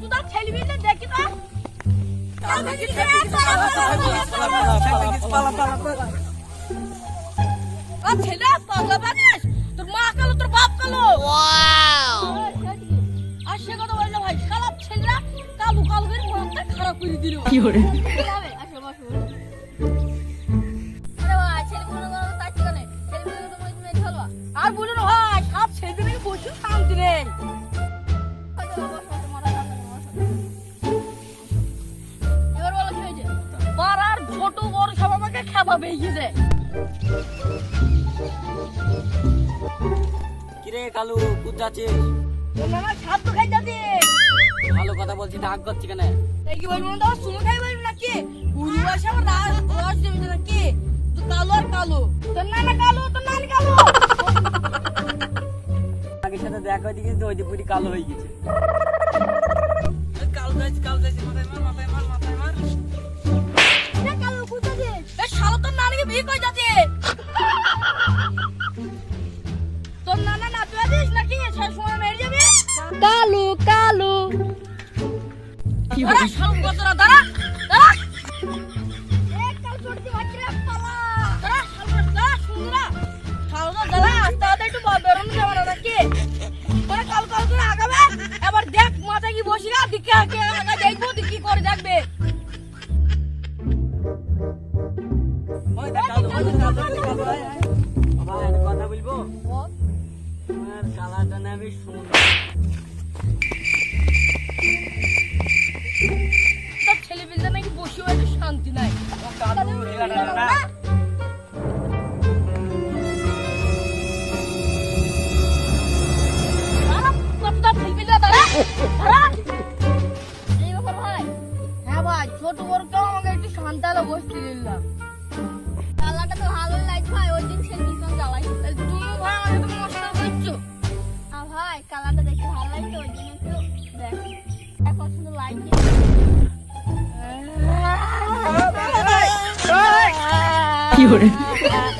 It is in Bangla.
চুদা ছেলে মিলে দেখি তো আর ছেলে পাগলা বানিস তোর মা কালো তোর বাপ কালো? আর সে কথা বলল ভাই খারাপ ছেলেরা কালু কালু করে মনটা খারাপ করে দিল। কি করে? আর বলুন ভাই সব ছেলে মেয়ে বসে শান্তি নেই। বড় সব আমাকে খাবা কিরে কালু কুদ যাচ্ছিস? মামা ছাদ তো খাই যাতে ভালো কথা বলছি ডাক করছি কেন? কি বলব না শুনে খাই বলব নাকি? বুড়ি বয়সে আমার রাস রস দেবে না নাকি? তো কালো আর কালো। তোর নানা কালো তোর নানি কালো। আগের সাথে দেখা গেছে তো ওই যে পুরি কালো হয়ে গেছে। বিয়ে কই যাতে তোর নানা নাচু আছিস নাকি? শেষ সময় মেরে যাবে? কালু কালু। কি হইছে দাঁড়া। কথা বলব আমার কালাটা না বেশ সুন্দর তোর ছেলে নাকি বসে শান্তি নাই ছোট বড় কেউ আমাকে একটু শান্ত হলে বসতে দিল না তো ভালোই লাগছে ভাই ওই দিন সেলফি সঙ্গে জ্বালাই তুমি ভাই করছ আর কালারটা দেখতে ভালো লাগছে ওই জন্য একটু দেখ এখন সুন্দর লাগছে কি করে আহ,